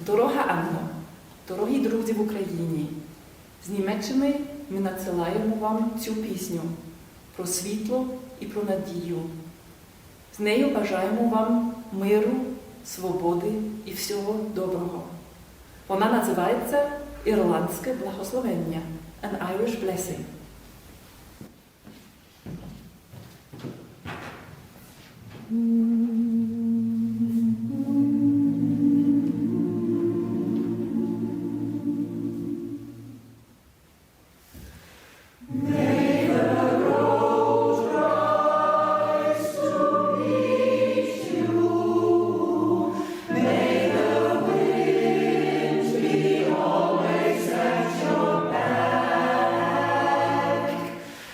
Дорога Анно, дорогі друзі в Україні, з Німеччини ми надсилаємо вам цю пісню про світло і про надію. З нею бажаємо вам миру, свободи і всього доброго. Вона називається Ірландське благословення An Irish Blessing.